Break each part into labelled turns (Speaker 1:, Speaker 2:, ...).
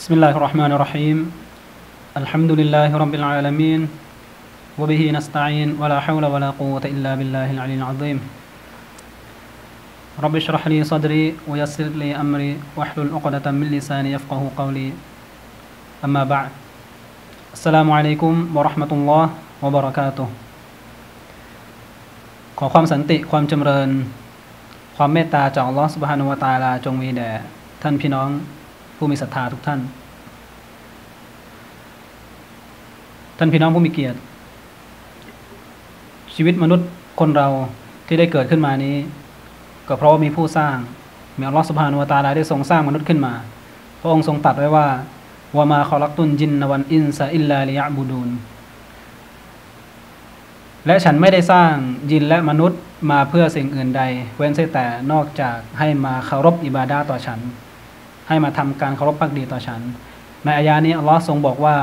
Speaker 1: بسم الله الرحمن الرحيم الحمد لله رب العالمين وبه نستعين ولا حول ولا قوة إلا بالله العلي العظيم رب اشرح لي صدري ويسر لي أمري واحلل عقدة من لساني يفقه قولي أما بعد السلام عليكم ورحمة الله وبركاته ขอความสันติความจำเริญ ความเมตตาจากอัลลอฮฺสุบฮานุวะตาลาจงมีแด่ท่านพี่น้องผู้มีศรัทธาทุกท่าน ท่านพี่น้องผู้มีเกียรติ ชีวิตมนุษย์คนเราที่ได้เกิดขึ้นมานี้ ก็เพราะว่ามีผู้สร้างมีอัลลอฮฺสุบฮานุวตาลาได้ทรงสร้างมนุษย์ขึ้นมา พระองค์ทรงตรัสไว้ว่าวามาคอลักตุนจินนวันอินซาอิลลาลิยะบูดูนและฉันไม่ได้สร้างยินและมนุษย์มาเพื่อสิ่งอื่นใด เว้นแต่นอกจากให้มาเคารพอิบาดาต่อฉัน ให้มาทำการเคารพพักดีต่อฉัน ในอายานี้อัลลอฮ์ทรงบอกว่า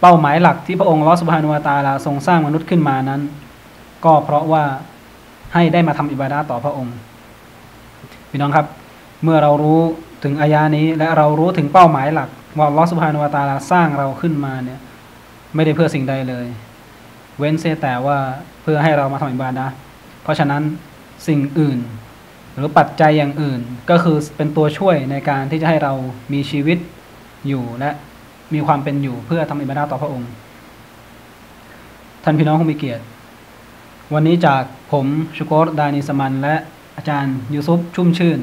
Speaker 1: เป้าหมายหลักที่พระองค์ลอสุบฮานุวาตาลาทรงสร้างมนุษย์ขึ้นมานั้น ก็เพราะว่าให้ได้มาทำอิบาดาต่อพระองค์พี่น้องครับ เมื่อเรารู้ถึงอายานี้ และเรารู้ถึงเป้าหมายหลัก ว่าลอสุบฮานุวาตาลาสร้างเราขึ้นมาเนี่ย ไม่ได้เพื่อสิ่งใดเลย เว้นเสียแต่ว่าเพื่อให้เรามาทำอิบาดะเพราะฉะนั้นสิ่งอื่น หรือปัจจัยอย่างอื่นก็คือเป็นตัวช่วยในการที่จะให้เรามีชีวิตอยู่และ มีความเป็นอยู่เพื่อทำอิบาดะห์ต่อพระองค์ ท่านพี่น้องผู้มีเกียรติ วันนี้จากผมชุกรดานิสมันและอาจารย์ยูซุปชุ่มชื่น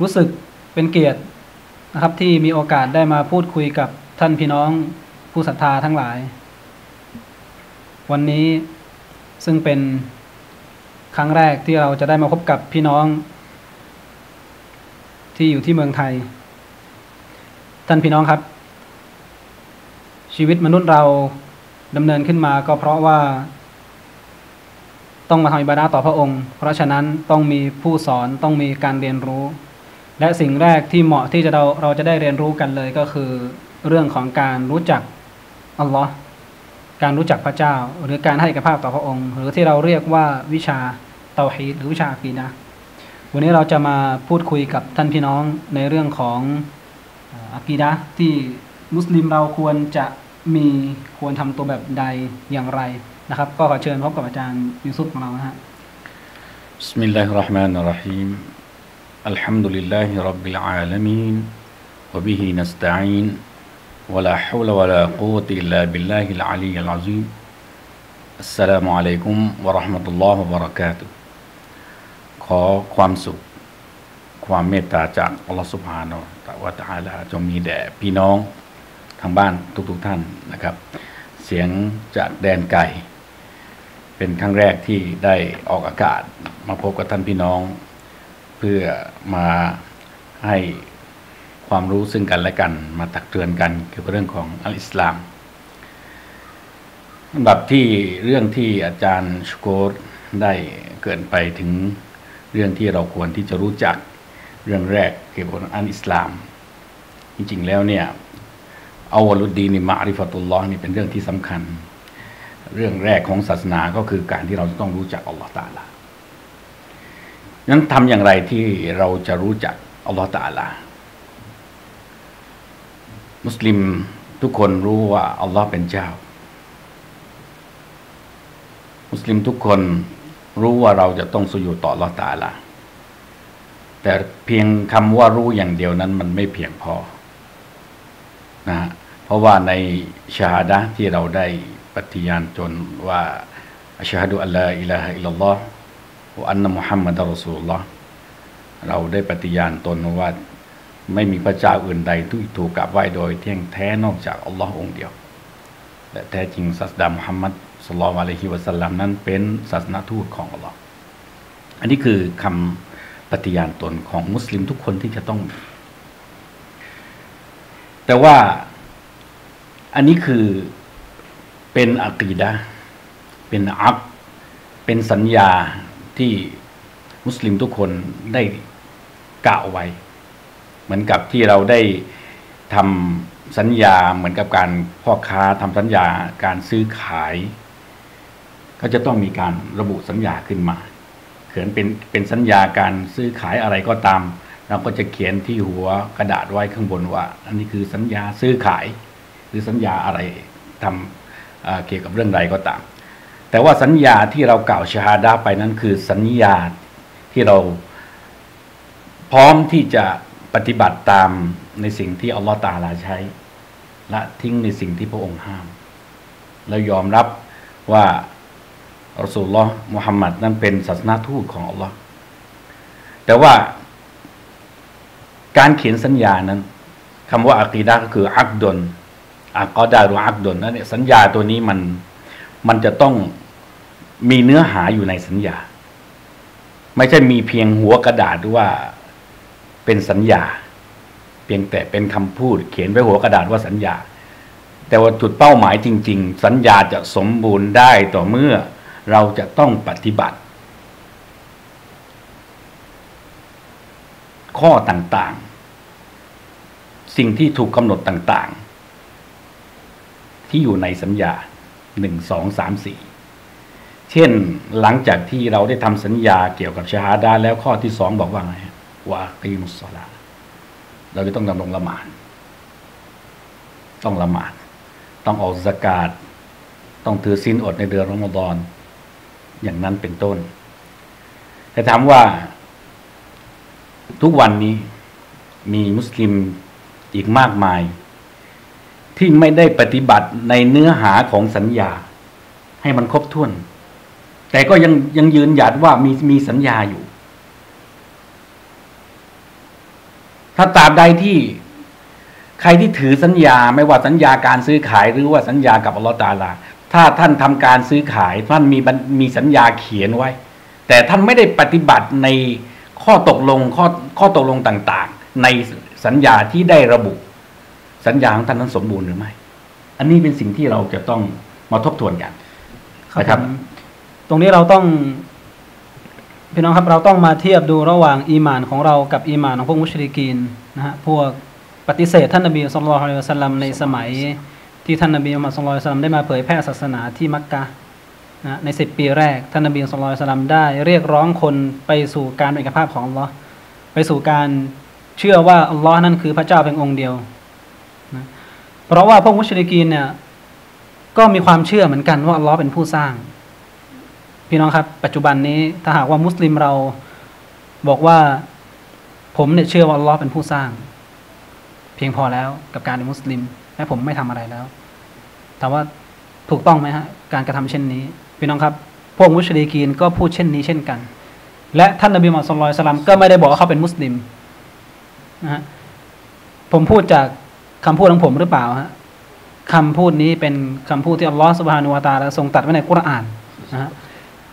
Speaker 1: รู้สึกเป็นเกียรตินะครับที่มีโอกาสได้มาพูดคุยกับท่านพี่น้องผู้ศรัทธาทั้งหลาย วันนี้ซึ่งเป็นครั้งแรกที่เราจะได้มาพบกับพี่น้อง ที่อยู่ที่เมืองไทย ท่านพี่น้องครับ ชีวิตมนุษย์เราดำเนินขึ้นมาก็เพราะว่า ต้องมาทำอิบาดาต่อพระองค์ เพราะฉะนั้นต้องมีผู้สอนต้องมีการเรียนรู้ และสิ่งแรกที่เหมาะที่จะเราเราจะได้เรียนรู้กันเลยก็คือ เรื่องของการรู้จักอัลลอฮ์การรู้จักพระเจ้า หรือการให้กับภาพต่อพระองค์ หรือที่เราเรียกว่าวิชาเตาฮีหรือวิชากีนะวันนี้เราจะมาพูดคุยกับท่านพี่น้องในเรื่องของ อากีดะที่มุสลิมเราควรจะมีควรทำตัวแบบใดอย่างไรนะครับ ก็ขอเชิญพบกับอาจารย์ยูซุปของเรานะฮะ
Speaker 2: بسم الله الرحمن الرحيم الحمد لله رب العالمين وبه نستعين ولا حول ولا قوة إلا بالله العلي العظيم السلام عليكم ورحمة الله وبركاته ขอความสุข ความเมตตาจากอัลลอฮฺสุบฮานาวะ ตะอาลาจงมีแด่พี่น้องทางบ้านทุกๆทท่านนะครับ เสียงจากแดนไกลเป็นครั้งแรกที่ได้ออกอากาศมาพบกับท่านพี่น้อง เพื่อมาให้ความรู้ซึ่งกันและกัน มาตักเตือนกันเกี่ยวกับเรื่องของอัลอิสลามลำดับที่เรื่องที่อาจารย์ชโกรได้เกินไปถึงเรื่องที่เราควรที่จะรู้จัก เรื่องแรก เกี่ยวกับอัลอิสลาม จริงๆแล้วเนี่ยอาวลุดดีนิมาริฟตุลลอฮ์นี่เป็นเรื่องที่สำคัญ เรื่องแรกของศาสนาก็คือการที่เราต้องรู้จักอัลลอฮ์ตาลานั้นทำอย่างไรที่เราจะรู้จักอัลลอฮ์ตาลา มุสลิมทุกคนรู้ว่าอัลลอฮ์เป็นเจ้า มุสลิมทุกคนรู้ว่าเราจะต้องสุญูต่ออัลลอฮ์ตาลา แต่เพียงคำว่ารู้อย่างเดียวนั้นมันไม่เพียงพอนะเพราะว่าในชาฮาดะที่เราได้ปฏิญาณจนว่าอัชฮะดุอัลลอฮ์อิลาฮะอิลลัลลอฮ์อันนะมุฮัมมัดรอสูลลอฮ์เราได้ปฏิญาณตนว่าไม่มีพระเจ้าอื่นใดที่ถูกกราบไหว้โดยเที่ยงแท้นอกจากอัลลอฮ์องเดียว และแท้จริงศาสดามุฮัมมัดสุลลัลอะลัยฮิวะสัลลัมนั้นเป็นศาสนาทูตของอัลลอฮ์อันนี้คือคำ ปฏิญาณตนของมุสลิมทุกคนที่จะต้อง แต่ว่าอันนี้คือเป็นอักีดะเป็นอักเป็นสัญญาที่มุสลิมทุกคนได้กล่าวไว้ เหมือนกับที่เราได้ทำสัญญาเหมือนกับการพ่อค้าทำสัญญาการซื้อขาย ก็จะต้องมีการระบุสัญญาขึ้นมา ขินเป็นเป็นสัญญาการซื้อขายอะไรก็ตาม เราก็จะเขียนที่หัวกระดาษไว้ข้างบนว่า อันนี้คือสัญญาซื้อขาย หรือสัญญาอะไรทำเเกี่ยวกับเรื่องใดก็ตาม แต่ว่าสัญญาที่เรากล่าวชาดาไปนั้นคือสัญญาที่เราพร้อมที่จะปฏิบัติตามในสิ่งที่อัลลอฮฺตาลาใช้ และทิ้งในสิ่งที่พระองค์ห้าม แล้วยอมรับว่า รสูลลอฮ์มุฮัมมัดนั้นเป็นศาสนาทูตของอัลลอฮ์แต่ว่าการเขียนสัญญานั้นคำว่าอากีดะก็คืออักดนอักกอดาหรืออักดนนั่นเนี่ยสัญญาตัวนี้มันมันจะต้องมีเนื้อหาอยู่ในสัญญา ไม่ใช่มีเพียงหัวกระดาษว่าเป็นสัญญา เพียงแต่เป็นคำพูด เขียนไว้หัวกระดาษว่าสัญญา แต่ว่าจุดเป้าหมายจริง ๆ สัญญาจะสมบูรณ์ได้ต่อเมื่อ เราจะต้องปฏิบัติ ข้อต่างๆ สิ่งที่ถูกกำหนดต่างๆ ที่อยู่ในสัญญาหนึ่งสองสามสี่เช่นหลังจากที่เราได้ทำสัญญาเกี่ยวกับชาดาแล้วข้อที่สองบอกว่าไงฮะว่ากีมุสลาเราจะต้องดำรงละหมาดต้องละหมาด ต้องออกสกาดต้องถือศีลอดในเดือนรอมฎอน อย่างนั้นเป็นต้น แต่ถามว่า ทุกวันนี้มีมุสลิมอีกมากมาย ที่ไม่ได้ปฏิบัติในเนื้อหาของสัญญา ให้มันครบถ้วน แต่ก็ยังยังยืนหยัดว่ามีมีสัญญาอยู่ ถ้าตราบใดที่ใครที่ถือสัญญาไม่ว่าสัญญาการซื้อขายหรือว่าสัญญากับอัลลอฮฺตาลา ถ้าท่านทำการซื้อขายท่านมีบัญมีสัญญาเขียนไว้ แต่ท่านไม่ได้ปฏิบัติในข้อตกลงข้อข้อตกลงต่างๆ ในสัญญาที่ได้ระบุ สัญญาของท่านนั้นสมบูรณ์หรือไม่ อันนี้เป็นสิ่งที่เราจะต้องมาทบทวนกันนะครับ
Speaker 1: ผมตรงนี้เราต้องพี่น้องครับเราต้องมาเทียบดูระหว่างอีหมานของเรากับอีหมานของพวกมุชริกีนนะฮะพวกปฏิเสธท่านนบีสุลต่านละฮ์อะลัยฮิวะสัลลัมในสมัย ที่ท่านนบีมุฮัมมัดสุลลัลลอยสลัมได้มาเผยแพร่ศาสนาที่มักกะนะในสิบปีแรก ท่านนบีสุลลัยสลัมได้เรียกร้องคนไปสู่การเป็นเอกภาพของอัลลอฮ์ไปสู่การเชื่อว่าอัลลอฮ์นั่นคือพระเจ้าเพียงองค์เดียวนะเพราะว่าพวกมุชริกีนเนี่ยก็มีความเชื่อเหมือนกันว่าอัลลอฮ์เป็นผู้สร้าง พี่น้องครับ ปัจจุบันนี้ถ้าหากว่ามุสลิมเราบอกว่าผมเนี่ยเชื่อว่าอัลลอฮ์เป็นผู้สร้าง เพียงพอแล้วกับการเป็นมุสลิมและผมไม่ทำอะไรแล้ว ถามว่าถูกต้องไหมฮะการกระทำเช่นนี้พี่น้องครับ พวกมุชริกีนก็พูดเช่นนี้เช่นกัน และท่านนบีมุฮัมมัดสุลลัลลอยสลัมก็ไม่ได้บอกว่าเขาเป็นมุสลิมนะฮะผมพูดจากคำพูดของผมหรือเปล่าฮะคำพูดนี้เป็นคำพูดที่อัลลอฮฺสุบฮานุวะตาลทรงตัดไว้ในกุรอานนะฮะ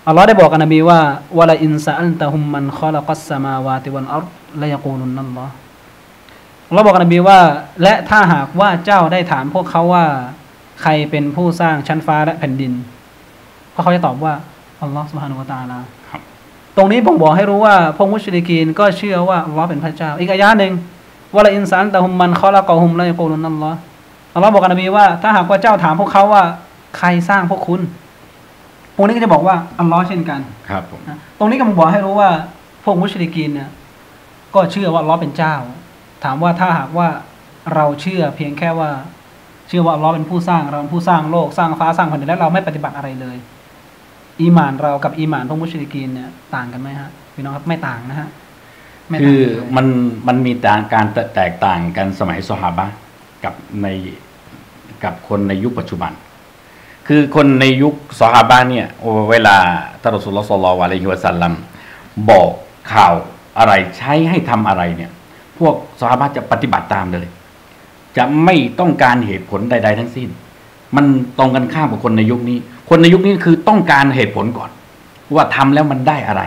Speaker 1: อัลลอฮ์ได้บอกกับนบีว่าวะลาอินซาอัลตะฮุมมันคอลักัสสมาวาติวันอัรละยกูลุนนัลลอฮ์อัลลอฮ์บอกกับนบีว่า และถ้าหากว่าเจ้าได้ถามพวกเขาว่า ใครเป็นผู้สร้างชั้นฟ้าและแผ่นดินเพราะเขาจะตอบว่าอัลลอฮ์สุบฮานุวะตะอาลา
Speaker 2: ครับ
Speaker 1: ตรงนี้ผมบอกให้รู้ว่าพวกมุชริกีนก็เชื่อว่าอัลลอฮ์เป็นพระเจ้า อีกอายะห์หนึ่งวะลาอินซาอัลตะฮุมมันคอลักะฮุมละยะกูลุนนัลลอฮ์อัลลอฮ์บอกกับนบีว่า ถ้าหากว่าเจ้าถามพวกเขาว่าใครสร้างพวกคุณ พวกนี้ก็จะบอกว่าอัลลอฮ์เช่นกัน
Speaker 2: ครับผม
Speaker 1: นะตรงนี้ก็มาบอกให้รู้ว่าพวกมุชริกีนเนี่ยก็เชื่อว่าอัลลอฮ์เป็นเจ้า ถามว่าถ้าหากว่าเราเชื่อเพียงแค่ว่าเชื่อว่าอัลลอฮ์เป็นผู้สร้างเราเป็นผู้สร้างโลกสร้างฟ้าสร้างแผ่นดินแล้วเราไม่ปฏิบัติอะไรเลย อีหมานเรากับอีหมานพวกมุชริกีนเนี่ยต่างกันไหมฮะพี่น้องครับไม่ต่างนะฮะ
Speaker 2: คือมันมันมีต่างการแตกต่างกันสมัยซอฮาบะกับในกับคนในยุคปัจจุบัน คือคนในยุคซอฮาบะเนี่ยเวลาทารอสุลลอฮ์ศ็อลอฮุอะลัยฮิวะสัลลัมบอกข่าวอะไรใช้ให้ทำอะไรเนี่ย พวกซอฮาบะจะปฏิบัติตามเลย จะไม่ต้องการเหตุผลใด ๆ ทั้งสิ้น มันตรงกันข้ามกับคนในยุคนี้ คนในยุคนี้คือต้องการเหตุผลก่อน ว่าทำแล้วมันได้อะไร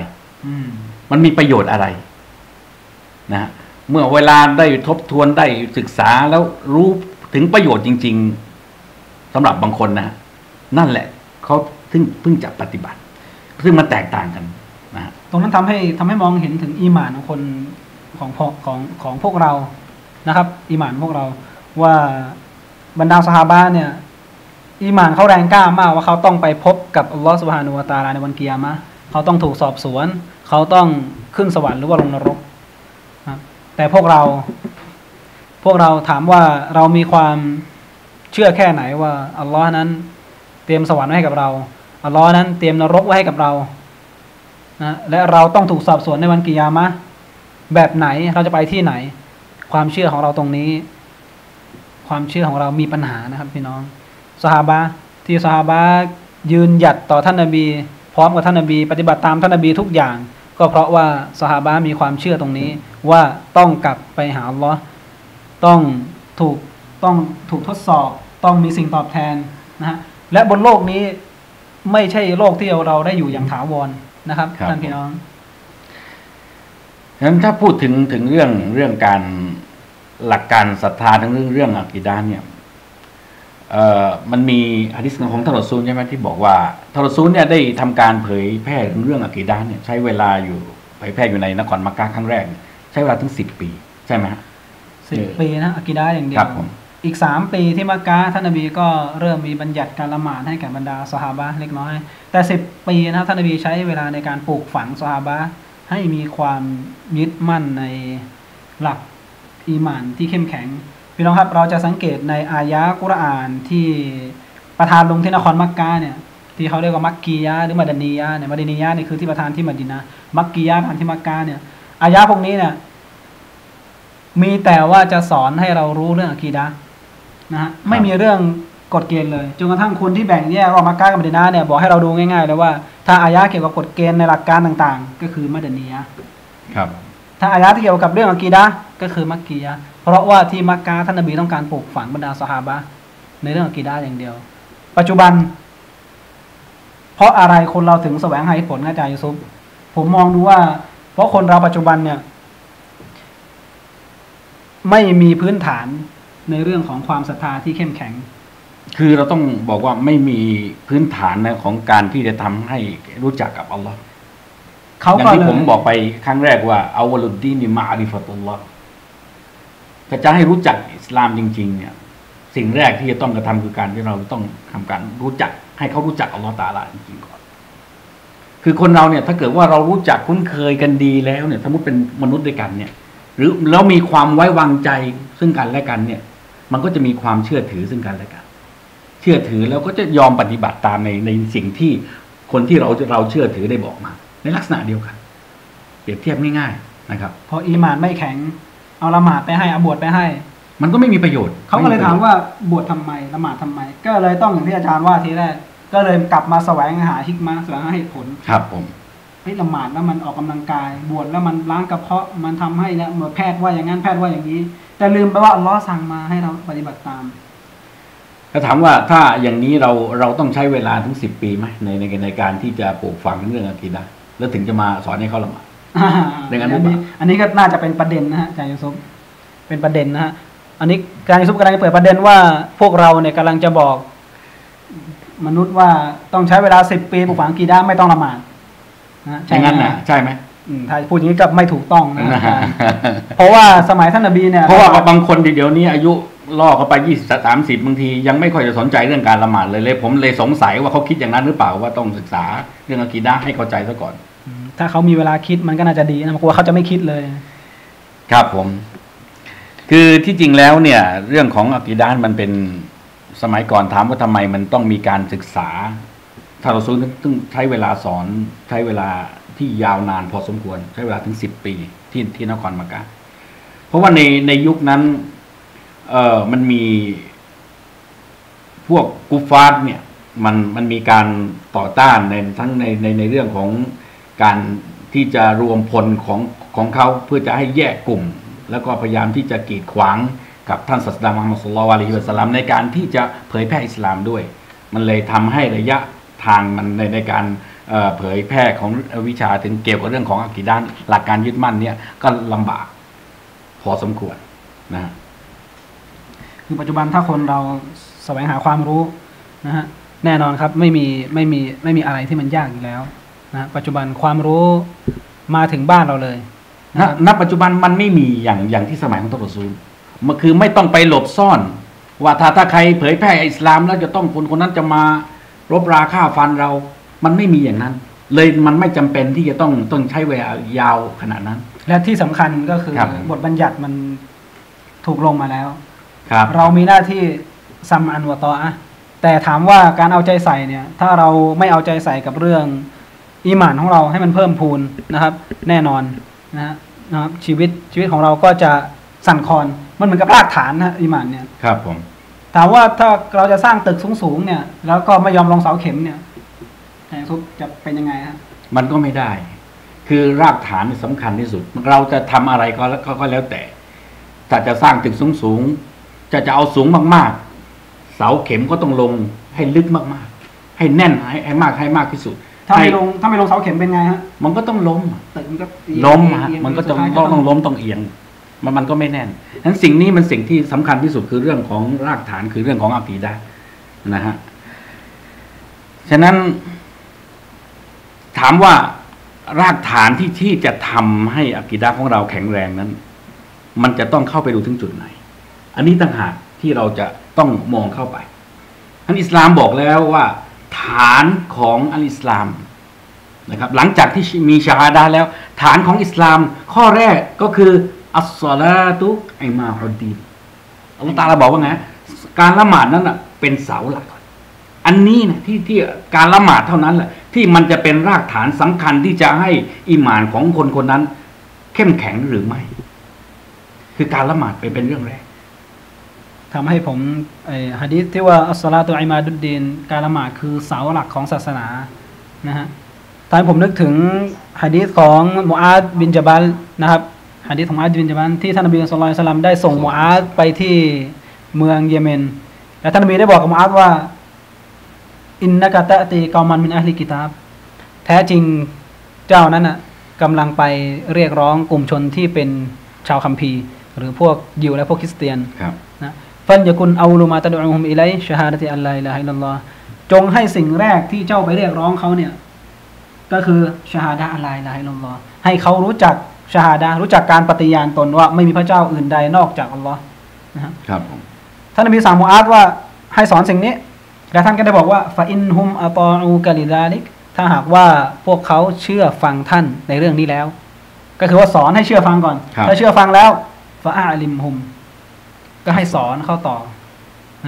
Speaker 1: อืม
Speaker 2: มันมีประโยชน์อะไรนะฮะเมื่อเวลาได้ทบทวนได้ศึกษาแล้วรู้ถึงประโยชน์จริง ๆสำหรับบางคนนะนั่นแหละเขาเพิ่งเพิ่งจะปฏิบัติ ซึ่งมันแตกต่างกันนะฮะ
Speaker 1: ตรงนั้นทำให้ทำให้มองเห็นถึงอีหมานของคนของพวกของของพวกเรานะครับ อีหมานพวกเรา ว่าบรรดาสหาบะห์เนี่ยอีหมานเขาแรงกล้ามากว่าเขาต้องไปพบกับอัลลอฮฺสุบฮานุวตาลาในวันกิยามะเขาต้องถูกสอบสวน เขาต้องขึ้นสวรรค์หรือว่าลงนรกแต่พวกเราพวกเราถามว่าเรามีความเชื่อแค่ไหนว่าอัลลอฮ์นั้น เตรียมสวรรค์ไว้ให้กับเราอัลลอฮ์นั้นเตรียมนรกไว้ให้กับเรานะและเราต้องถูกสอบสวนในวันกิยามะแบบไหนเราจะไปที่ไหน ความเชื่อของเราตรงนี้ ความเชื่อของเรามีปัญหานะครับพี่น้องสหาบะห์ที่สหาบะห์ยืนหยัดต่อท่านนบี พร้อมกับท่านนบี ปฏิบัติตามท่านนบีทุกอย่าง ก็เพราะว่าสหาบะห์มีความเชื่อตรงนี้ว่าต้องกลับไปหาอัลลอฮ์ต้องถูกต้องถูกทดสอบต้องมีสิ่งตอบแทนนะฮะและบนโลกนี้ไม่ใช่โลกที่เราได้อยู่อย่างถาวรนะครับ
Speaker 2: ครับ
Speaker 1: ท่านพี่น้อง
Speaker 2: ฉะนั้นถ้าพูดถึงถึงเรื่องเรื่องการ หลักการศรัทธาทั้งเรื่องเรื่องอักีดานเนี่ยเอ่อมันมีอะดิษของท่านรอซูลใช่ไหมที่บอกว่าท่านรอซูลเนี่ยได้ทำการเผยแพร่ถึงเรื่องอักีดานเนี่ยใช้เวลาอยู่เผยแพร่อยู่ในนครมักกะครั้งแรกเนี่ยใช้เวลาถึงสิบปี ใช่ไหมฮะ
Speaker 1: สิบ
Speaker 2: เออ
Speaker 1: ปีนะอากิดาอย่างเดีย
Speaker 2: ครั
Speaker 1: ว
Speaker 2: บผม
Speaker 1: อีกสามปีที่มักกะท่านนบีก็เริ่มมีบัญญัติการละหมาดให้แก่บรรดาสหาบะห์เล็กน้อย แต่สิบปีนะครับท่านนบีใช้เวลาในการปลูกฝังสหาบะห์ให้มีความยึดมั่นในหลัก อีหมานที่เข้มแข็งพี่น้องครับเราจะสังเกตในอายะห์กุรอานที่ประทานลงที่นครมักกะเนี่ยที่เขาเรียกว่ามักกียะห์หรือมาดานียะห์เนี่ยมาดานียะห์เนี่ยคือที่ประทานที่มดินะห์มักกียะห์ประทานที่มักกะเนี่ยอายะห์พวกนี้เนี่ยมีแต่ว่าจะสอนให้เรารู้เรื่องอะกีดะห์นะฮะไม่มีเรื่องกฎเกณฑ์เลยจนกระทั่งคนที่แบ่งแยกว่ามักกะกับมะดินาเนี่ยบอกให้เราดูง่ายๆเลยว่าถ้าอายะห์เกี่ยวกับกฎเกณฑ์ในหลักการต่างๆ ก็คือมัดานียะห์
Speaker 2: ครับ
Speaker 1: ถ้าอายะที่เกี่ยวกับเรื่องอะกีดะก็คือมักกียะเพราะว่าที่มักกะท่านนบีต้องการปลูกฝังบรรดาสหาบะในเรื่องอะกีดะอย่างเดียว ปัจจุบัน เพราะอะไรคนเราถึงแสวงหาผลนะอาจารย์ยูซุปผมมองดูว่า เพราะคนเราปัจจุบันเนี่ย ไม่มีพื้นฐานในเรื่องของความศรัทธาที่เข้มแข็ง
Speaker 2: คือเราต้องบอกว่าไม่มีพื้นฐานนะของการที่จะทำให้รู้จักกับอัลลอฮ์
Speaker 1: เขา
Speaker 2: อย่าง
Speaker 1: ก็
Speaker 2: ที่
Speaker 1: เลย
Speaker 2: ผมบอกไปครั้งแรกว่าอาวลุดดีนนี่มาอาริฟัตุลลอฮ์ถ้าจะให้รู้จักอิสลามจริง ๆ เนี่ย สิ่งแรกที่จะต้องกระทำคือการที่เราต้องทำการรู้จัก ให้เขารู้จักอัลลอฮ์ตาอาลาจริงๆก่อนคือคนเราเนี่ย ถ้าเกิดว่าเรารู้จักคุ้นเคยกันดีแล้วเนี่ยสมมติเป็นมนุษย์ด้วยกันเนี่ย หรือแล้วมีความไว้วางใจซึ่งกันและกันเนี่ย มันก็จะมีความเชื่อถือซึ่งกันและกัน เชื่อถือแล้วก็จะยอมปฏิบัติตามในในสิ่งที่คนที่เราเราเชื่อถือได้บอกมา ในลักษณะเดียวกัน เปรียบเทียบง่ายๆนะครับ
Speaker 1: พออีหมานไม่แข็ง เอาละหมาดไปให้เอาบวชไปให้
Speaker 2: มันก็ไม่มีประโยชน์
Speaker 1: เขาก็เลยถามว่าบวชทำไมละหมาดทำไม ก็เลยต้องอย่างที่อาจารย์ว่าทีแรกก็เลยกลับมาแสวงหาฮิกมาแสวงหาเหตุผล
Speaker 2: ครับผม
Speaker 1: เฮ้ยละหมาดแล้วมันออกกำลังกาย บวชแล้วมันล้างกระเพาะมันทำให้เนี่ยเหมือนแพทย์ว่าอย่างนั้นแพทย์ว่าอย่างนี้ แต่ลืมไปว่าอัลลอฮ์สั่งมาให้เราปฏิบัติตาม
Speaker 2: ถ้าถามว่าถ้าอย่างนี้เราเราต้องใช้เวลาถึงสิบปีไหมในในในการที่จะปลูกฝังเรื่องอากีดะห์ แล้วถึงจะมาสอนให้เขาละหมาด
Speaker 1: อ่า
Speaker 2: อย่างนั้นหรื
Speaker 1: อั
Speaker 2: อนเปล่า
Speaker 1: นี้อันนี้ก็น่าจะเป็นประเด็นนะฮะอาจารย์ยูซุปเป็นประเด็นนะฮะอันนี้อาจารย์ยูซุปกำลังจะเปิดประเด็นว่าพวกเราเนี่ยกำลังจะบอก มนุษย์ว่าต้องใช้เวลาสิบปีปลูกฝังกีดาไม่ต้องละหมาดนะ
Speaker 2: ใช่งั้นนะใช่ไหม
Speaker 1: อืมถ้าพูดอย่างนี้ก็ไม่ถูกต้องนะ
Speaker 2: นะ
Speaker 1: อา
Speaker 2: ฮะ
Speaker 1: จารย์เพราะว่าสมัยท่านนบีเนี่ย
Speaker 2: เพราะว่าบางคนเดี๋ยวนี้อายุ ล่อเข้าไปยี่สิบสามสิบบางทียังไม่ค่อยจะสนใจเรื่องการละหมาดเลยเลย ผมเลยสงสัยว่าเขาคิดอย่างนั้นหรือเปล่าว่าต้องศึกษาเรื่องอากีดะห์ให้เข้าใจซะก่อน
Speaker 1: อืมถ้าเขามีเวลาคิดมันก็น่าจะดีนะผมกลัวเขาจะไม่คิดเลย
Speaker 2: ครับผม คือที่จริงแล้วเนี่ย เรื่องของอักีดานมันเป็นสมัยก่อนถามว่าทำไมมันต้องมีการศึกษาถ้าเราซื้อต้องใช้เวลาสอนใช้เวลาที่ยาวนานพอสมควร ใช้เวลาถึงสิบปีที่ที่นครมักกะเพราะว่าในในยุคนั้น เออมันมีพวกกุฟาร์เนี่ย มันมันมีการต่อต้านในทั้งในในในเรื่องของการที่จะรวมพลของของเขาเพื่อจะให้แยกกลุ่ม แล้วก็พยายามที่จะกีดขวางกับท่านศาสดามุฮัมมัดสุลลัลลอฮุอะลัยฮิวะสัลลัมในการที่จะเผยแพร่อิสลามด้วย มันเลยทำให้ระยะทางมันในในการเผยแพร่ของวิชาถึงเกี่ยวกับเรื่องของอักีด้านหลักการยึดมั่นเนี่ยก็ลำบากพอสมควรนะฮะ
Speaker 1: คือปัจจุบันถ้าคนเราแสวงหาความรู้นะฮะแน่นอนครับไม่มีไม่มีไม่มีอะไรที่มันยากอยู่แล้วนะฮะปัจจุบันความรู้มาถึงบ้านเราเลย
Speaker 2: ณณปัจจุบันมันไม่มีอย่างอย่างที่สมัยของท่านรอซูลมันคือไม่ต้องไปหลบซ่อน ว่าถ้าถ้าใครเผยแพร่อิสลามแล้วจะต้องคนคนนั้นจะมารบราฆ่าฟันเรา มันไม่มีอย่างนั้น เลยมันไม่จำเป็นที่จะต้องต้องใช้เวลายาวขนาดนั้น
Speaker 1: และที่สำคัญก็คือ
Speaker 2: ครับ
Speaker 1: บทบัญญัติมันถูกลงมาแล้ว
Speaker 2: ครับ
Speaker 1: เรามีหน้าที่ซัมอันวะตออะห์แต่ถามว่าการเอาใจใส่เนี่ย ถ้าเราไม่เอาใจใส่กับเรื่องอีหมานของเราให้มันเพิ่มพูนนะครับ แน่นอนนะฮะนะครับชีวิตชีวิตของเราก็จะสั่นคลอนมันเหมือนกับรากฐานนะอีหมานเนี่ย
Speaker 2: ครับผม
Speaker 1: ถามว่าถ้าเราจะสร้างตึกสูงๆเนี่ย แล้วก็ไม่ยอมลงเสาเข็มเนี่ยแห่ซุปจะเป็นยังไงฮะ
Speaker 2: มันก็ไม่ได้ คือรากฐานนี่สำคัญที่สุด เราจะทำอะไรก็แล้วก็ก็แล้วแต่ถ้าจะสร้างตึกสูงสูงๆ จะจะเอาสูงมากๆ เสาเข็มก็ต้องลงให้ลึกมากๆ ให้แน่นให้ให้มากให้มากที่สุด
Speaker 1: ถ้าไม่
Speaker 2: ให้
Speaker 1: ลงถ้าไม่ลงเสาเข็มเป็นไงฮะ
Speaker 2: มันก็ต้องล้ม
Speaker 1: ตึกมันก็เอียง
Speaker 2: ล้ม
Speaker 1: เอียง
Speaker 2: ฮะ
Speaker 1: เอียง
Speaker 2: มันก็ต้อง
Speaker 1: สุดท้าย
Speaker 2: ต้องต้องล้มต้องเอียง มันมันก็ไม่แน่นฉะนั้นสิ่งนี้มันสิ่งที่สำคัญที่สุดคือเรื่องของรากฐานคือเรื่องของอากีดะห์นะฮะฉะนั้น ถามว่ารากฐานที่ที่จะทำให้อากีดะห์ของเราแข็งแรงนั้น มันจะต้องเข้าไปดูถึงจุดไหน อันนี้ต่างหากที่เราจะต้องมองเข้าไปอันอิสลามบอกแล้วว่า ฐานของอัลอิสลามนะครับหลังจากที่มีชาฮาดาแล้ว ฐานของอิสลาม ข้อแรกก็คืออัสซาลาตุไอมาฮุดีนอัลลอฮฺตาลาบอกว่าไงการละหมาดนั้นนะเป็นเสาหลัก อันนี้นะที่ที่การละหมาดเท่านั้นแหละที่มันจะเป็นรากฐานสำคัญที่จะให้อิหมานของคนคนนั้น เข้มแข็งหรือไม่ คือการละหมาดเป็นเป็นเรื่องแรก
Speaker 1: ทำให้ผมไอ้ฮะดีษที่ว่าอัสสลาตุอิมาดุดดีนการละหมาดคือเสาหลักของศาสนานะฮะตอนนนผมนึกถึงฮะดีษของมูอาดบินจาบัลนะครับฮะดีษของมูอาดบินจาบัลที่ท่านนบีสุลต่านสลัมได้ส่งมูอาดไปที่เมืองเยเมน และท่านนบีได้บอกกับมูอาดว่า อินนักะตะตีกอมันมินอัลลิกิตาบแท้จริงเจ้านั้นน่ะกำลังไปเรียกร้องกลุ่มชนที่เป็นชาวคัมภีร์ หรือพวกยิวและพวกคริสเตียน
Speaker 2: ครับ
Speaker 1: นะ ฟันยากุนเอาลูมาตะดุอุมอิไลชฮาดะติอัลลอฮ์อิลาฮะอิลลัลลอฮ์จงให้สิ่งแรกที่เจ้าไปเรียกร้องเขาเนี่ย ก็คือชฮาดะอัลลอฮ์อิลาฮะอิลลัลลอฮ์ให้เขารู้จักชฮาดะรู้จักการปฏิญาณตนว่าไม่มีพระเจ้าอื่นใดนอกจากอัลลอฮ์นะฮะ
Speaker 2: ครับผม
Speaker 1: ท่านนบีสามมูอาดว่าให้สอนสิ่งนี้และท่านก็ได้บอกว่าฟาอินฮุมอัตออูกาลิดาลิกถ้าหากว่าพวกเขาเชื่อฟังท่านในเรื่องนี้แล้ว ก็คือว่าสอนให้เชื่อฟังก่อน
Speaker 2: ครับ
Speaker 1: ถ้าเชื่อฟังแล้วฟาอาลิมฮุม ก็ให้สอนเข้าต่อ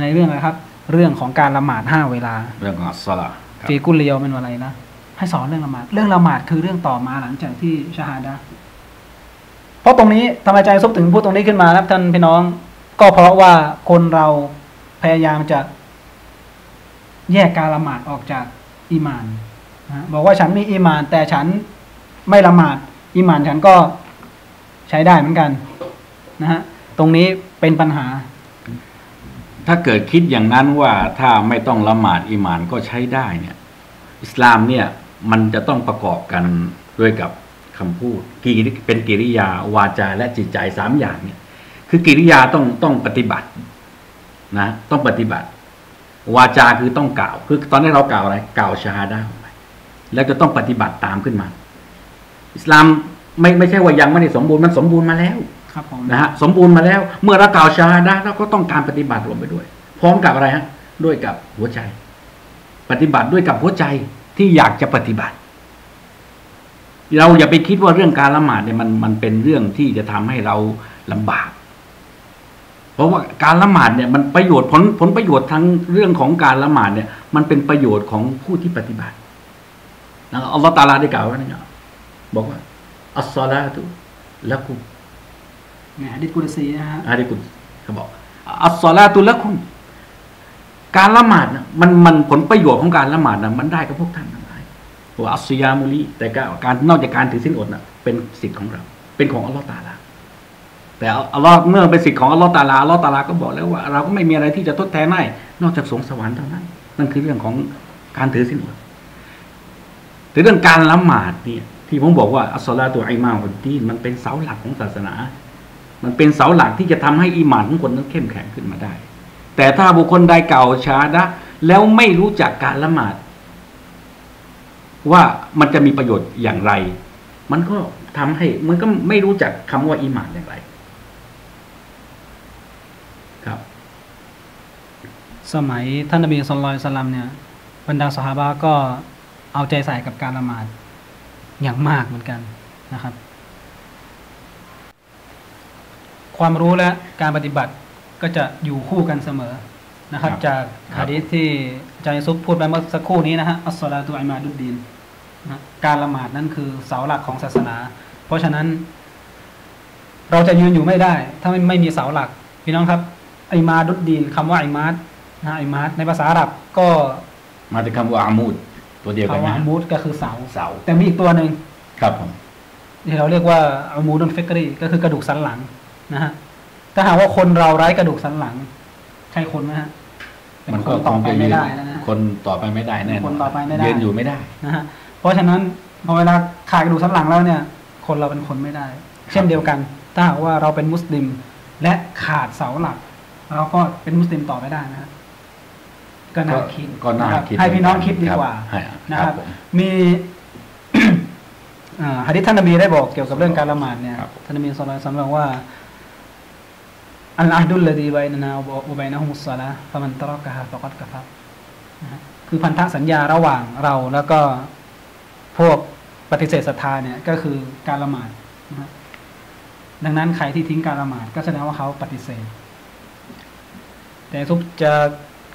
Speaker 1: ในเรื่องอะไรครับ เรื่องของการละหมาดห้าเวลา
Speaker 2: เรื่องของอัสซาลาครับ
Speaker 1: ฟีกุลเลียวเป็นอะไรนะให้สอนเรื่องละหมาด เรื่องละหมาดคือเรื่องต่อมาหลังจากที่ชาฮาดะห์เพราะตรงนี้ทำไมใจซุบถึงพูดตรงนี้ขึ้นมาครับท่านพี่น้อง ก็เพราะว่าคนเราพยายามจะแยกการละหมาดออกจากอีหมานนะบอกว่าฉันมีอีหมาน แต่ฉันไม่ละหมาด อีหมานฉันก็ใช้ได้เหมือนกันนะฮะ ตรงนี้เป็นปัญหา
Speaker 2: ถ้าเกิดคิดอย่างนั้นว่าถ้าไม่ต้องละหมาดอิหมานก็ใช้ได้เนี่ย อิสลามเนี่ยมันจะต้องประกอบกันด้วยกับคำพูดกิริเป็นกิริยาวาจาและจิตใจสามอย่างเนี่ย คือกิริยาต้องต้องปฏิบัตินะ ต้องปฏิบัติ วาจาคือต้องกล่าว คือตอนนี้เรากล่าวอะไรกล่าวชาดาแล้วจะต้องปฏิบัติตามขึ้นมา อิสลามไม่ไม่ใช่ว่ายังไม่ได้สมบูรณ์มันสมบูรณ์มาแล้ว นะฮะสมบูรณ์มาแล้ว เมื่อเรากล่าวชาฮาดะเราก็ต้องการปฏิบัติรวมไปด้วย พร้อมกับอะไรฮะด้วยกับหัวใจ ปฏิบัติด้วยกับหัวใจที่อยากจะปฏิบัติ เราอย่าไปคิดว่าเรื่องการละหมาดเนี่ยมันมันเป็นเรื่องที่จะทำให้เราลำบาก เพราะว่าการละหมาดเนี่ยมันประโยชน์ผลผลประโยชน์ทั้งเรื่องของการละหมาดเนี่ย มันเป็นประโยชน์ของผู้ที่ปฏิบัตินะอัลลอฮฺตาลาได้กล่าวไว้นะครับบอกว่าอัสซาลาตุละกุม
Speaker 1: เนี่ยฮะดิษกุลซีนะฮะ
Speaker 2: อาริกุลเขาบอกอัสซาลาตุละคุณการละหมาดนะมันมันผลประโยชน์ของการละหมาดนะมันได้กับพวกท่านทั้งหลายว่าอัสยามุลีแต่การการนอกจากการถือสินอดนะเป็นสิทธิ์ของเรา เป็นของอัลลอฮฺตาลาแต่อัลลอฮ์เมื่อเป็นสิทธิ์ของอัลลอฮฺตาลาอัลลอฮฺตาลาก็บอกแล้วว่า เราก็ไม่มีอะไรที่จะทดแทนได้นอกจากสวงสวรรค์เท่านั้น นั่นคือเรื่องของการถือสินอดแต่เรื่องการละหมาดเนี่ยที่ผมบอกว่าอัสซาลาตุไอมาอุดดีนมันเป็นเสาหลักของศาสนา มันเป็นเสาหลักที่จะทำให้อีหมานของคนนั้นเข้มแข็งขึ้นมาได้ แต่ถ้าบุคคลใดเก่าช้าดะแล้วไม่รู้จักการละหมาด ว่ามันจะมีประโยชน์อย่างไร มันก็ทำให้มันก็ไม่รู้จักคำว่าอีหมานอย่างไร ครับ
Speaker 1: สมัยท่านนบีสุลต่านสลัมเนี่ยบรรดาสหาบะก็เอาใจใส่กับการละหมาดอย่างมากเหมือนกันนะครับ ความรู้และการปฏิบัติก็จะอยู่คู่กันเสมอนะครับ
Speaker 2: ครับ
Speaker 1: จาก
Speaker 2: ครับ
Speaker 1: ฮะดีษที่อาจารย์ซุปพูดไปเมื่อสักครู่นี้นะฮะอัสสลาตุอิมาดุดดีนนะการละหมาดนั่นคือเสาหลักของศาสนา เพราะฉะนั้น เราจะยืนอยู่ไม่ได้ ถ้าไม่ไม่มีเสาหลัก พี่น้องครับไอมาดุดดีนคำว่าไอมาดนะไอมาดในภาษาอาหรับก็
Speaker 2: มาจากคำว่าอามูดตัวเดียวกัน
Speaker 1: คำว่า
Speaker 2: นะ
Speaker 1: อามูดก็คือเสา
Speaker 2: เสา
Speaker 1: แต่มีอีกตัวหนึ่ง
Speaker 2: ครับผม
Speaker 1: ที่เราเรียกว่าอามูดุนฟิกรีก็คือกระดูกสันหลัง นะฮะถ้าหากว่าคนเราไร้กระดูกสันหลัง ใช่คนไหมฮะเป็น
Speaker 2: มัน
Speaker 1: ค
Speaker 2: ก็
Speaker 1: นต่อไป
Speaker 2: คงจะ
Speaker 1: ไม่
Speaker 2: ยืน
Speaker 1: ได้แล้วนะ
Speaker 2: คนต่อไปไม่ได้แน่นอน
Speaker 1: คนต่อไปไม่ได้
Speaker 2: ยืนอยู่ไม่ได้
Speaker 1: นะฮะเพราะฉะนั้นพอเวลาขาดกระดูกสันหลังแล้วเนี่ย คนเราเป็นคนไม่ได้ เช่นเดียวกัน ถ้าหากว่าเราเป็นมุสลิม และขาดเสาหลัก เราก็เป็นมุสลิมต่อไม่ได้นะฮะก็น่าคิด
Speaker 2: ก็น่าะ
Speaker 1: รับ
Speaker 2: คิด
Speaker 1: ให้พี่น้อง
Speaker 2: เหมือนกัน
Speaker 1: คิดดีกว่า
Speaker 2: ครับให้
Speaker 1: นะครับ
Speaker 2: ผม
Speaker 1: มีอ่าฮะดิษท่านนบีได้บอกเกี่ยวกับเรื่องการละหมาดเนี่ย
Speaker 2: ครับ
Speaker 1: ท่านนบีสุลต่านบอกว่า อัลอาฮดุลลดีไบนานาอุบัยนะฮุมุสซาละฟะมันตรอกะฮะฟกัดกะฟะคือพันธสัญญาระหว่างเราแล้วก็พวกปฏิเสธศรัทธาเนี่ยก็คือการละหมาดนะดังนั้นใครที่ทิ้งการละหมาดก็แสดงว่าเขาปฏิเสธ แต่ทุบจะ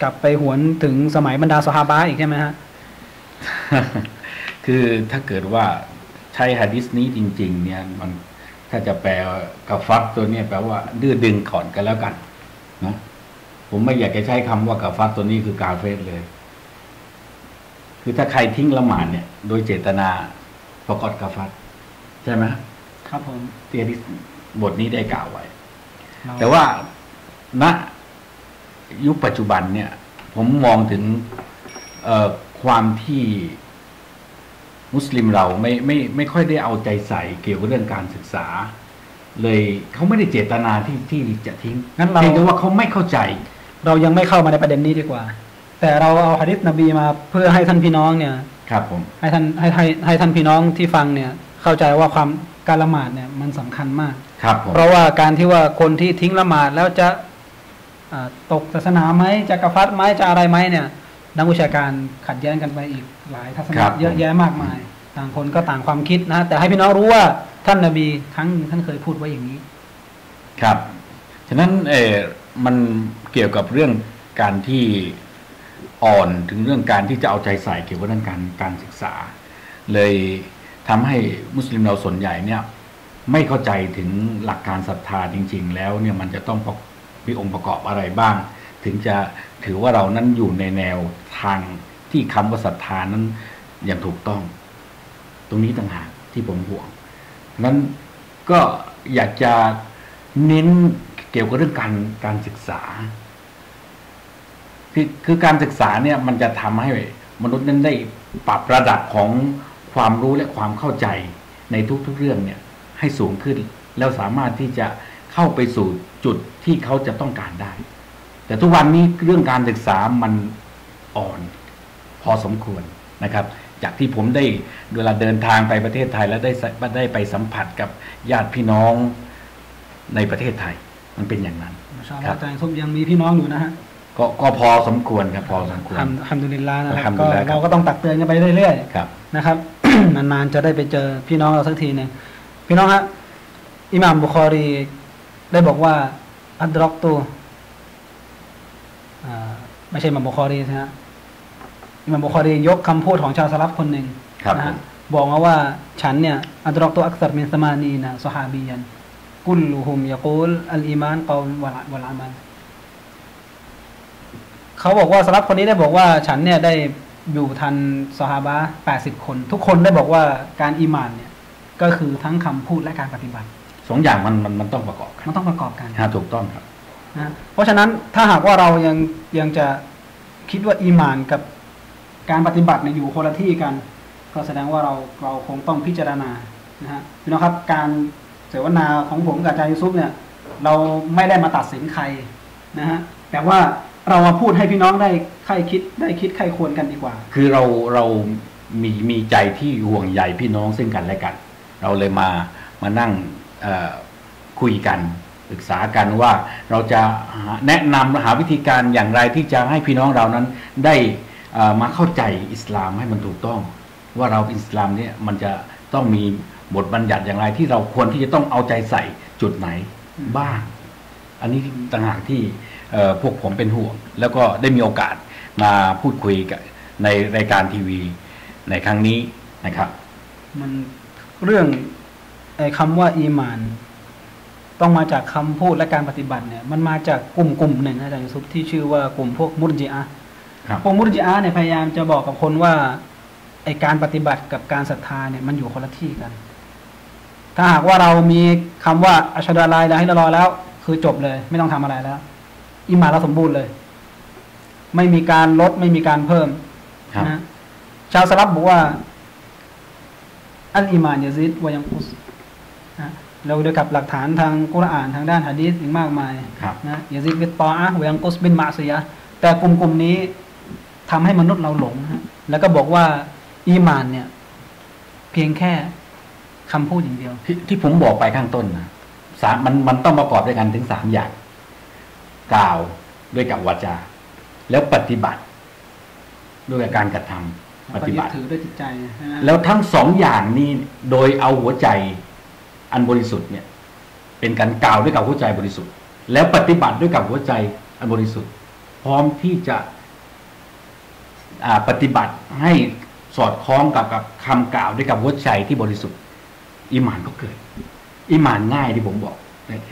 Speaker 1: กลับไปหวนถึงสมัยบรรดาสหาบะอีกใช่ไหมฮะ
Speaker 2: คือถ้าเกิดว่าใช้ฮะดิษนี้จริง ๆ เนี่ยมัน ถ้าจะแปลกับฟัดตัวเนี้ยแปลว่า ดื้อดึงก่อนกันแล้วกันนะผมไม่อยากจะใช้คำว่ากับฟัดตัวนี้คือกาเฟสเลย คือถ้าใครทิ้งละหมาดเนี่ย โดยเจตนาประกอบกาฟัดใช่ไหม
Speaker 1: ครับผม
Speaker 2: ที่ฮะดิษบทนี้ได้กล่าวไว้
Speaker 1: เร
Speaker 2: แต่ว่าณยุคปัจจุบันเนี่ย ผมมองถึงเอ่อความที่ มุสลิมเราไม่ไม่ไม่ค่อยได้เอาใจใส่เกี่ยวกับเรื่องการศึกษา เลยเขาไม่ได้เจตนาที่ที่จะทิ้ง
Speaker 1: งั้นเรา
Speaker 2: เพียงแต่ว่าเขาไม่เข้าใจ
Speaker 1: เรายังไม่เข้ามาในประเด็นนี้ดีกว่า แต่เราเอาหะดิษนบีมาเพื่อให้ท่านพี่น้องเนี่ย
Speaker 2: ครับผม
Speaker 1: ให้ท่านให้ให้ให้ท่านพี่น้องที่ฟังเนี่ยเข้าใจว่าความการละหมาดเนี่ยมันสำคัญมาก
Speaker 2: ครับผม
Speaker 1: เพราะว่าการที่ว่าคนที่ทิ้งละหมาดแล้วจะอ่าตกศาสนาไหมจะกระฟัดไหมจะอะไรไหมเนี่ย นักวิชาการขัดแย้งกันไปอีกหลายทัศนะเยอะแยะมากมาย ต่างคนก็ต่างความคิดนะ แต่ให้พี่น้องรู้ว่าท่านนบีครั้งหนึ่งท่านเคยพูดไว้อย่างนี้
Speaker 2: ครับ ฉะนั้นเออมันเกี่ยวกับเรื่องการที่อ่อนถึงเรื่องการที่จะเอาใจใส่เกี่ยวกับเรื่องการการศึกษา เลยทำให้มุสลิมเราส่วนใหญ่เนี่ย ไม่เข้าใจถึงหลักการศรัทธาจริง ๆ แล้วเนี่ยมันจะต้องประมีองค์ประกอบอะไรบ้าง ถึงจะ ถือว่าเรานั้นอยู่ในแนวทางที่คำว่าศรัทธานั้นอย่างถูกต้อง ตรงนี้ต่างหากที่ผมห่วงนั้นก็อยากจะเน้นเกี่ยวกับเรื่องการการศึกษาคือคือการศึกษาเนี่ยมันจะทำให้มนุษย์นั้นได้ปรับระดับของความรู้และความเข้าใจในทุกๆเรื่องเนี่ย ให้สูงขึ้น แล้วสามารถที่จะเข้าไปสู่จุดที่เขาจะต้องการได้ แต่ทุกวันนี้เรื่องการศึกษามันอ่อนพอสมควรนะครับ จากที่ผมได้เวลาเดินทางไปประเทศไทย แล้วได้สได้ไปสัมผัสกับญาติพี่น้องในประเทศไทย มันเป็นอย่างนั้น
Speaker 1: มาชาอัลล
Speaker 2: ครั
Speaker 1: อบฮ์อาจารย์ทุบยังมีพี่น้องอยู่นะฮะ
Speaker 2: ก็ก็พอสมควรครับพอสมควร
Speaker 1: ฮัมฮัมดุลิลลาห์นะค
Speaker 2: อัลฮั
Speaker 1: รับ
Speaker 2: มดุ
Speaker 1: ก็
Speaker 2: ลิลลาห์ครับ
Speaker 1: เราก็ต้องตักเตือนกันไปเรื่อยๆ
Speaker 2: ครับ
Speaker 1: นะครับนานๆจะได้ไปเจอพี่น้องเราสักทีหนึ่งพี่น้องฮะอิหม่ามบุคอรีได้บอกว่าอัดรอกตูอ่า ไม่ใช่อิหม่ามบุคอรีนะฮะอิหม่ามบุคอรียกคำพูดของชาวสลับคนหนึ่ง
Speaker 2: ครับ
Speaker 1: นะ
Speaker 2: ผ
Speaker 1: ฮะ
Speaker 2: ม
Speaker 1: บอกมาว่าฉันเนี่ยอัดรอกตูอักษรมินสมานีนะสฮาบียันกุลลุฮุมยะกูลอัลอีมานกอลวะละวะละอามันเขาบอกว่าสลับคนนี้ได้บอกว่า ฉันเนี่ยได้อยู่ทันสฮาบะแปดสิบคน ทุกคนได้บอกว่าการอีหมานเนี่ย ก็คือทั้งคำพูดและการปฏิบัติ
Speaker 2: สองอย่างมันมันมันต้องประกอบกัน
Speaker 1: มันต้องประกอบกัน
Speaker 2: ฮะถูกต้องครับ
Speaker 1: นะเพราะฉะนั้นถ้าหากว่าเรายังยังจะคิดว่าอีหมานกับการปฏิบัติเนี่ยอยู่คนละที่กัน ก็แสดงว่าเราเราคงต้องพิจารณานะฮะพี่น้องครับการเสวนาของผมกับอาจารย์ยูซุปเนี่ย เราไม่ได้มาตัดสินใครนะฮะแต่ว่าเรามาพูดให้พี่น้องได้ใครคิดได้คิดใครควรกันดีกว่า
Speaker 2: คือเราเรามีมีใจที่ห่วงใยพี่น้องซึ่งกันและกัน เราเลยมามานั่งคุยกัน ปรึกษากันว่าเราจะแนะนำหาวิธีการอย่างไรที่จะให้พี่น้องเรานั้นได้มาเข้าใจอิสลามให้มันถูกต้อง ว่าเราอิสลามเนี่ยมันจะต้องมีบทบัญญัติอย่างไรที่เราควรที่จะต้องเอาใจใส่จุดไหนบ้าง อันนี้ต่างหากที่พวกผมเป็นห่วง แล้วก็ได้มีโอกาสมาพูดคุยกับในรายการทีวีในครั้งนี้นะครับ
Speaker 1: มันเรื่องไอ้คำว่าอีมาน ต้องมาจากคำพูดและการปฏิบัติเนี่ยมันมาจากกลุ่มกลุ่มหนึ่งนะอาจารย์ยูซุปที่ชื่อว่ากลุ่มพวกมุรจิอะห์
Speaker 2: ครับ
Speaker 1: พวกมุรจิอะห์เนี่ยพยายามจะบอกกับคนว่าไอการปฏิบัติกับการศรัทธาเนี่ยมันอยู่คนละที่กัน ถ้าหากว่าเรามีคำว่าอัชฮะดุอัลลอฮ์อิลาฮะอิลลัลลอฮ์แล้ว คือจบเลย ไม่ต้องทำอะไรแล้วอิหมานเราสมบูรณ์เลย ไม่มีการลดไม่มีการเพิ่ม
Speaker 2: ครับ
Speaker 1: นะชาวสลับบอกว่า อัลอีมานยาซิดวายังกุสนะ เราด้วยกับหลักฐานทางกุรอานทางด้านหะดีษอีกมากมาย
Speaker 2: ครับ
Speaker 1: นะยาซิดบิตตออะห์วายังกุสบินมาซียะห์แต่กลุ่มกลุ่มนี้ทำให้มนุษย์เราหลงฮะแล้วก็บอกว่าอีมานเนี่ย เพียงแค่คำพูดอย่างเดียว
Speaker 2: ที่ที่ผมบอกไปข้างต้นนะสามมันมันต้องประกอบด้วยกันถึงสามอย่าง กล่าวด้วยกับวาจา แล้วปฏิบัติ ด้วยกับการกระทำปฏิบัติ
Speaker 1: ถือด้วยจิตใจนะฮะ
Speaker 2: แล้วทั้งสองอย่างนี้โดยเอาหัวใจ อันบริสุทธิ์เนี่ยเป็นการกล่าวด้วยกับหัวใจบริสุทธิ์ แล้วปฏิบัติด้วยกับหัวใจอันบริสุทธิ์ พร้อมที่จะปฏิบัติให้สอดคล้องกับกับคำกล่าวด้วยกับหัวใจที่บริสุทธิ์ อิมานก็เกิด อิมานง่ายที่ผมบอก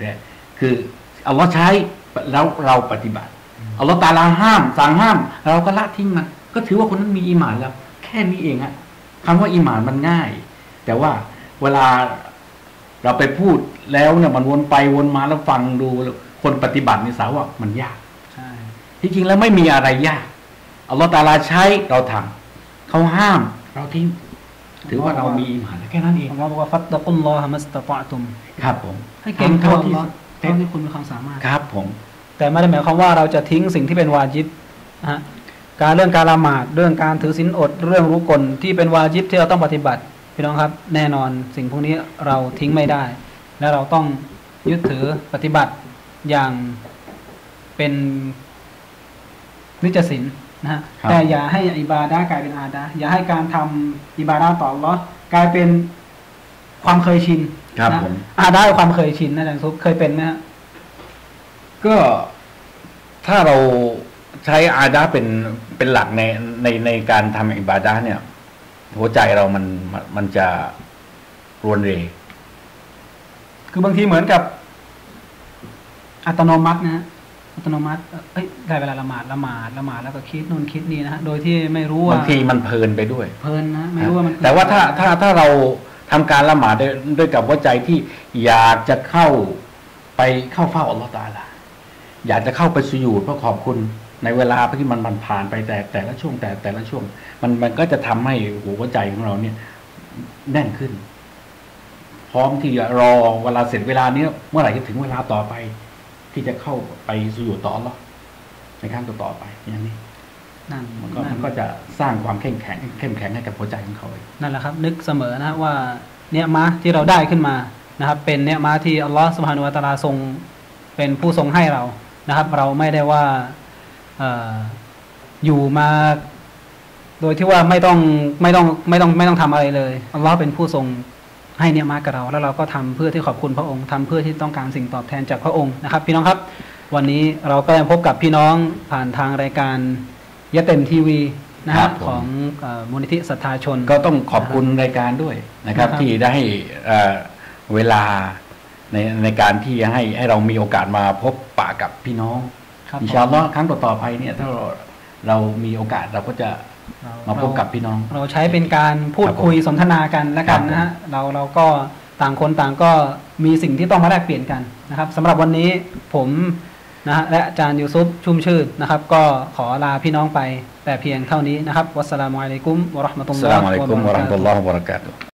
Speaker 2: แรกๆคืออัลลอฮ์ใช้แล้วเราปฏิบัติอัลลอฮ์ตาลาห้ามสั่งห้าม เราก็ละทิ้งมัน ก็ถือว่าคนนั้นมีอิมานแล้ว แค่นี้เองฮะคำว่าอิมานมันง่าย แต่ว่าเวลา เราไปพูดแล้วเนี่ยมันวนไปวนมาแล้วฟังดูคนปฏิบัติในสาวว่ามันยาก
Speaker 1: ใช่
Speaker 2: ที่จริงแล้วไม่มีอะไรยากอัลลอฮ์ตาลาใช้เราทำเขาห้าม เราทิ้งถือว่าเรามีอิหมานแล้วแค่นั้นเอง
Speaker 1: อัลลอฮ์บอกว่าฟัตตะกุลลอฮะมัสตะตะตุม
Speaker 2: ครับผม
Speaker 1: ให้เก่งเท่า
Speaker 2: ทำ
Speaker 1: อัล
Speaker 2: ที่
Speaker 1: ลอฮ์เท่าที่คุณมีความสามารถ
Speaker 2: ครับผม
Speaker 1: แต่ไม่ได้หมายความว่าเราจะทิ้งสิ่งที่เป็นวาจิบนะฮะการเรื่องการละหมาดเรื่องการถือศีลอด เรื่องรู้กลที่เป็นวาจิบที่เราต้องปฏิบัติ พี่น้องครับแน่นอนสิ่งพวกนี้เราทิ้งไม่ได้ และเราต้องยึดถือปฏิบัติอย่างเป็นนิจศีลนะฮะ
Speaker 2: ครับ
Speaker 1: แต่อย่าให้อิบาดะห์กลายเป็นอาดะห์อย่าให้การทำอิบาดะห์ต่ออัลเลาะห์กลายเป็นความเคยชิน
Speaker 2: ครับ
Speaker 1: นะ
Speaker 2: ผม
Speaker 1: อาดะห์คือความเคยชินนะอาจารย์ซุปเคยเป็นไหมฮะ
Speaker 2: ก็ถ้าเราใช้อาดาเป็นเป็นหลักในในในการทำอิบาดาเนี่ย หัวใจเรามันมันมันจะรวนเร
Speaker 1: คือบางทีเหมือนกับ อัตโนมัตินะฮะอัตโนมัติ เอ้ยได้เวลาละหมาดละหมาดละหมาดแล้วก็คิดนู่นคิดนี่นะฮะ โดยที่ไม่รู้ว่า
Speaker 2: บางทีมันเพลินไปด้วย
Speaker 1: เพลินนะ ไม่รู้ว่ามัน
Speaker 2: แต่ว่าถ้าถ้าถ้าเราทำการละหมาดด้วยด้วยกับหัวใจที่อยากจะเข้าไปเข้าเฝ้าอัลลอฮฺตาลาอยากจะเข้าไปสุญูดเพื่อขอบคุณ ในเวลาที่มันมันผ่านไปแต่แต่ละช่วงแต่แต่ละช่วง มันมันก็จะทำให้หัวใจของเราเนี่ย แน่นขึ้น พร้อมที่จะรอเวลาเสร็จเวลาเนี้ยเมื่อไหร่จะถึงเวลาต่อไป ที่จะเข้าไปสุญูดต่ออัลลอฮ์ในครั้งต่อๆไปอย่างนี้
Speaker 1: นั่น
Speaker 2: มันก็
Speaker 1: นั่
Speaker 2: มันนก็จะสร้างความเข้มแข็งเข้มแข็งให้กับหัวใจของเขาเอง
Speaker 1: นั่นแหละครับ นึกเสมอนะฮะว่าเนี่ยมาที่เราได้ขึ้นมานะครับ เป็นเนี่ยมาที่อัลลอฮฺสุบฮานุวะตะอาลาทรง เป็นผู้ทรงให้เรานะครับ เราไม่ได้ว่าเอออยู่มา โดยที่ว่าไม่ต้องไม่ต้องไม่ต้องไม่ต้องทำอะไรเลยอัลลอฮ์เป็นผู้ทรงให้เนี่ยมากับเรา แล้วเราก็ทำเพื่อที่ขอบคุณพระองค์ทำเพื่อที่ต้องการสิ่งตอบแทนจากพระองค์นะครับ พี่น้องครับ วันนี้เราก็ยังพบกับพี่น้องผ่านทางรายการยะเต็มทีวีนะ
Speaker 2: ครั
Speaker 1: ฮะ
Speaker 2: บผม
Speaker 1: ของเอ่อมูลนิธิศรัทธาชน
Speaker 2: ก็ต้องขอบคุณรายการด้วยนะครับ
Speaker 1: นะครับ
Speaker 2: ที่ได้ให้เอ่อเวลาในในการที่จะให้ให้เรามีโอกาสมาพบปะกับพี่น้อง
Speaker 1: ครับ
Speaker 2: อินชาอัลลอฮ์ครั้งต่อๆไปเนี่ยถ้าเราเรามีโอกาสเราก็จะ
Speaker 1: เรา
Speaker 2: มาพบกับพี่น้อง
Speaker 1: เราใช้เป็นการพูดคุยสนทนากันแล้วกันนะฮะเราเราก็ต่างคนต่างก็มีสิ่งที่ต้องมาแลกเปลี่ยนกันนะครับสำหรับวันนี้ผมนะฮะและอาจารย์ยูซุปชุ่มชื่นนะครับ ก็ขอลาพี่น้องไปแต่เพียงเท่านี้นะครับ วัสสลามุอะลัยกุมวะเราะห์มะตุล
Speaker 2: อัส
Speaker 1: ล
Speaker 2: ส
Speaker 1: อฮ์
Speaker 2: ลามุอะลัยกุมวะเราะห์มะตุลลอฮ์วะบะเราะกาตุฮ์